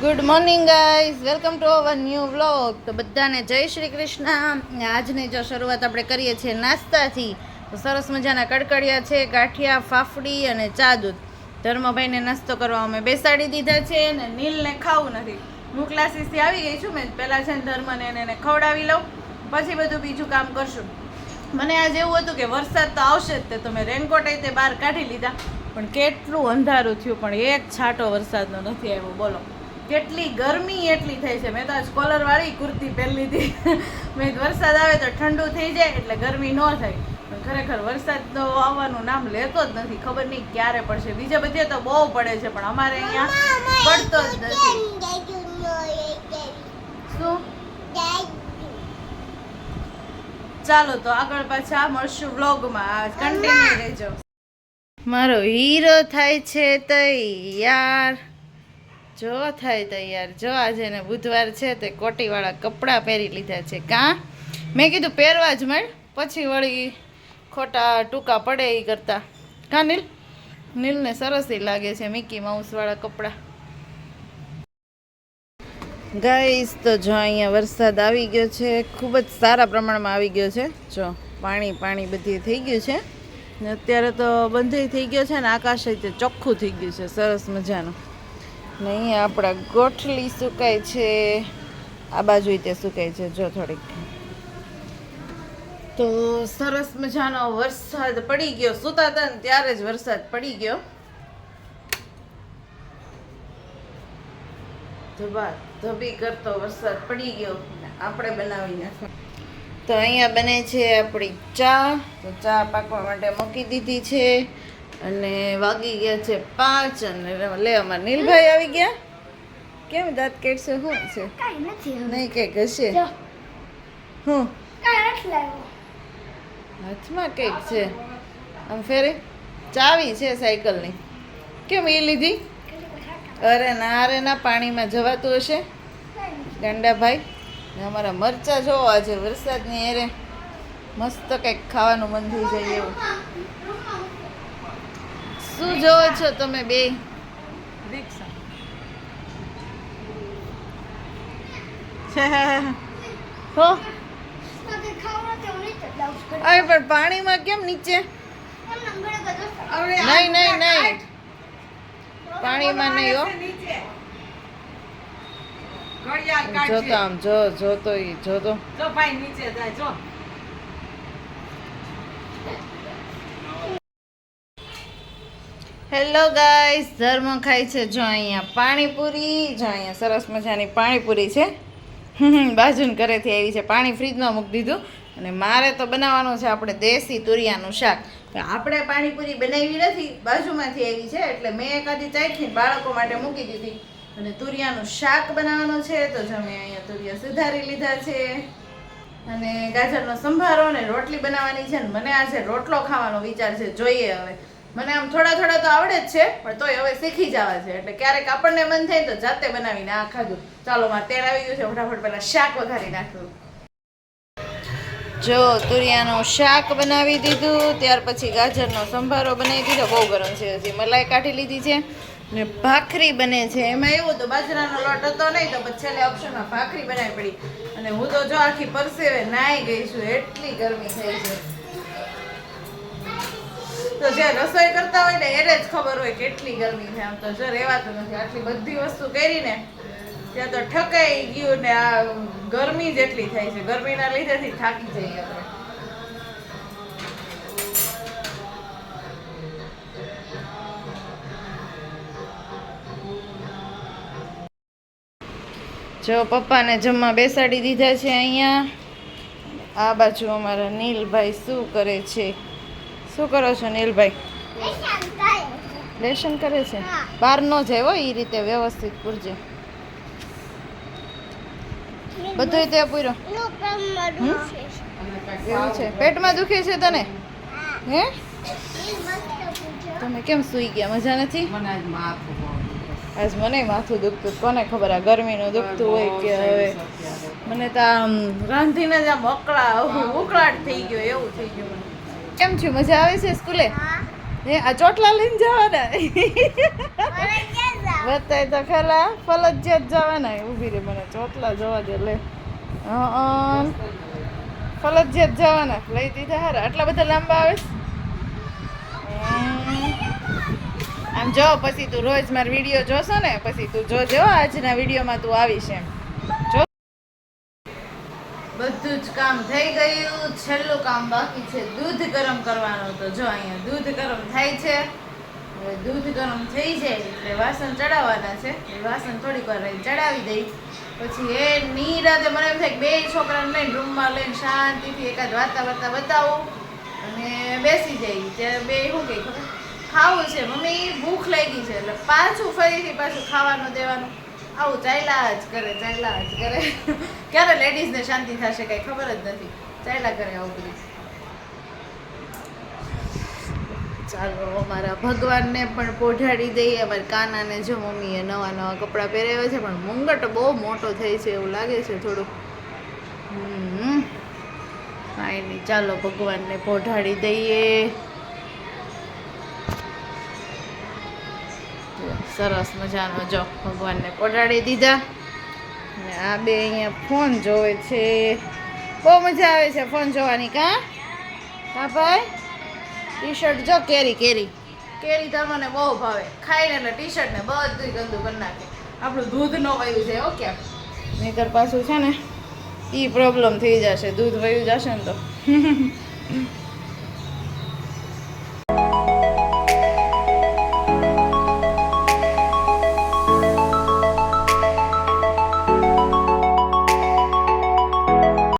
Good morning guys welcome to our new vlog તો બધાને જય શ્રી કૃષ્ણ. આજની જો શરૂઆત આપણે કરીએ છીએ નાસ્તાથી. તો સરસ મજાના કડકડિયા છે, ગાંઠિયા, ફાફડી અને ચા દૂધ ધર્મભાઈને નાસ્તો કરવા અમે બેસાડી દીધા છે ને નીલને ખાવું નથી. હું ક્લાસીસથી આવી ગઈ છું. મેં પહેલાં છે ધર્મને એને એને ખવડાવી લઉં. પછી બધું બીજું કામ કરશું. મને આજે એવું હતું કે વરસાદ તો આવશે જ તે, તો મેં રેનકોટ તે બહાર કાઢી લીધા. પણ કેટલું અંધારું થયું. પણ એક છાંટો વરસાદનો નથી આવ્યો. બોલો. કેટલી ગરમી એટલી થઈ છે. મેં તો આજ કોલર વાળી કુર્તી પહેરી લીધી. મેં વરસાદ આવે તો ઠંડુ થઈ જાય એટલે ગરમી ન થાય. ખરેખર વરસાદ તો આવવાનું નામ લેતો જ નથી. ખબર નહીં ક્યારે પડશે. બીજે બધે તો બહુ પડે છે પણ અમારે અહીંયા પડતો જ નથી. શું? ચાલો તો આગળ પાછા મળશું વ્લોગમાં. કન્ટિન્યુ રહેજો. મારો હીરો થાય છે તૈયાર. જો થાય તૈયાર. જો આજે ને બુધવાર છે તે કોટીવાળા કપડાં પહેરી લીધા છે. કાં? મેં કીધું પહેરવા જ મળ. પછી વળી ખોટા ટૂંકા પડે એ કરતા. કાં નીલ? નીલને સરસ લાગે છે મિકી માઉસવાળા કપડાં. ગાઈસ તો જો અહીંયા વરસાદ આવી ગયો છે. ખૂબ જ સારા પ્રમાણમાં આવી ગયો છે. જો પાણી પાણી બધી થઈ ગયું છે. ને અત્યારે તો બંધ થઈ ગયો છે ને આકાશ રીતે ચોખ્ખું થઈ ગયું છે. સરસ મજાનું. ને અહીંયા આપણા ગોઠલી સુકાય છે. આ બાજુ તે સુકાય છે, જો થોડીક. તો સરસ મજાનો વરસાદ પડી ગયો. સુતા હતા ને ત્યારે જ વરસાદ પડી ગયો. ધબી કરતો વરસાદ પડી ગયો. આપણે બનાવી નાખ્યો તો અહીંયા બને છે આપણી ચા. તો ચા પાકવા માટે મૂકી દીધી છે. અને વાગી ગયા છે પાંચ અને લે અમારા નીલભાઈ આવી ગયા. કેમ દાંત કેટશે શું છે? નથી હવે. નહીં કંઈક હશે. હું. હાથમાં કંઈક છે. આમ ફેરે? ચાવી છે સાયકલની. કેમ એ લીધી? અરે ના અરે ના પાણીમાં જવાતું હશે. ગાંડાભાઈ અમારા મરચા જોવો આજે વરસાદની એરે. મસ્ત કંઈક ખાવાનું મન થઈ જાય એવું. શું જોવો છો તમે બે? નથી, હું. જ. અરે પણ પાણીમાં કેમ નીચે. નહીં નહીં નહીં પાણીમાં નહીં હો. જોતો આમ જો જોતો જોતો હેલો ગાઈસ ધર્મ ખાય છે જો અહીંયા પાણીપુરી, જો અહીંયા સરસ મજાની પાણીપુરી છે. બાજુન ઘરેથી આવી છે. પાણી ફ્રીજમાં મૂકી દીધું. અને મારે તો બનાવવાનું છે આપણે દેશી તુરિયાનું શાક. આપણે પાણીપુરી બનાવી નથી. બાજુમાંથી આવી છે એટલે મેં એકાદી ચાખી બાળકો માટે મૂકી દીધી. અને તુરિયાનું શાક બનાવવાનું છે તો જો મેં અહીંયા તુરિયા સુધારી લીધા છે. અને ગાજરનો સંભારો ને રોટલી બનાવવાની છે. ને મને આજે રોટલો ખાવાનો વિચાર છે. જોઈએ હવે. મને આમ થોડા થોડા તો આવડે જ છે, પણ તોય હવે શીખી જવા છે. એટલે ક્યારેક આપણને મન થાય તો જાતે બનાવીને આ ખાધું. ચાલો, મારે તેલ આવી ગયું છે, ફટાફટ પહેલાં શાક વઘારી નાખ્યું જો, તુરિયાનું શાક બનાવી દીધું, ત્યાર પછી ગાજરનો સંભારો બનાવી દીધો, બહુ ગરમ છે હજી. મલાઈ કાઢી લીધી છે ને ભાખરી બને છે. એમાં એવું તો બાજરાનો લોટ હતો નહીં, તો પછી છેલ્લે ઓપ્શનમાં ભાખરી બનાવી પડી. અને હું તો જો આખી પરસેવે નાઈ ગઈ છું, એટલી ગરમી થઈ છે. તો જે રસોઈ કરતા હોય ને એને જ ખબર હોય કેટલી ગરમી છે. આમ તો જો રહેવાતું નથી. આટલી બધી વસ્તુ કરીને ત્યાં તો ઠકાઈ ગયું ને આ ગરમી જેટલી થાય છે. ગરમીના લીધેથી થાકી જઈએ આપણે. જો પપ્પાને જમવા બેસાડી દીધા છે અહીંયા. આ બાજુ અમારા નીલભાઈ શું કરે છે? શું કરો છો નીલભાઈ? લેશન કરે છે. બહાર ન જાય હોય એ રીતે વ્યવસ્થિત પૂરજે. બધું તે પૂરો. એવું છે. પેટમાં દુખે છે તને? હે. તમે કેમ સૂઈ ગયા? મજા નથી? આજ મને માથું દુખતું. કોને ખબર આ ગરમીનું દુખતું હોય કે હવે? મને તો આમ રાંધીને જ આમ અકળા ઉકળાટ થઈ ગયો એવું થઈ ગયું કેમ છું? મજા આવે છે સ્કૂલે? હા. આ ચોટલા લઈને જવાના? બતાય તો ખરા. ફરજિયાત જવાના. ઊભી રે મને. ચોટલા જવા દે લે. ફરજિયાત જવાના. લઈ દીધા હારા. આટલા બધા લાંબા આવે? આમ જો પછી તું રોજ મારા વીડિયો જોશો ને પછી તું જોજો હો, આજના વિડીયોમાં તું આવીશ એમ જો બધું કામ થઈ ગયું. છેલ્લું કામ બાકી છે દૂધ ગરમ કરવાનું તો જો અહીંયા દૂધ ગરમ થાય છે. દૂધ ગરમ થઈ જાય એટલે વાસણ ચડાવવાના છે. એ વાસણ થોડીક વાર ચડાવી દઈ. પછી એ નિરાતે મને એમ થાય કે બે છોકરાને લઈને રૂમમાં લઈને શાંતિથી એકાદ વાર્તા વાર્તા બતાવું. અને બેસી જાય. ત્યારે બે શું કહે ખબર? ખાવું છે. મમ્મી, ભૂખ લાગી છે. એટલે પાછું ફરીથી પાછું ખાવાનું દેવાનું. આવું ચાલ્યા જ કરે, ચાલ્યા જ કરે. ક્યારે લેડીઝને શાંતિ થશે કઈ ખબર જ નથી. ચાલ્યા કરે આવું બધું. ચાલો, અમારા ભગવાનને પણ પોઢાડી દઈએ. અમારા કાનાને જો મમ્મીએ નવા નવા કપડાં પહેરાવ્યા છે, પણ મુંગટ બહુ મોટો થઈ છે એવું લાગે છે થોડુંક. હમ. કાંઈ નહીં, ચાલો ભગવાનને પોઢાડી દઈએ. સરસ મજાનો જો ભગવાનને પડાડી દીધા. અને આ બે અહીંયા ફોન જોવે છે. બહુ મજા આવે છે ફોન જોવાની કા? હા ભાઈ? ટી શર્ટ જો કેરી કેરી. કેરી તમને બહુ ભાવે. ખાઈને એટલે ટી શર્ટ ને બધું ગંદુ કરી નાખે. આપણું દૂધ ન વયું છે ઓકે નહીતર પાછું છે ને એ પ્રોબ્લેમ થઈ જશે. દૂધ વયું જશે ને તો.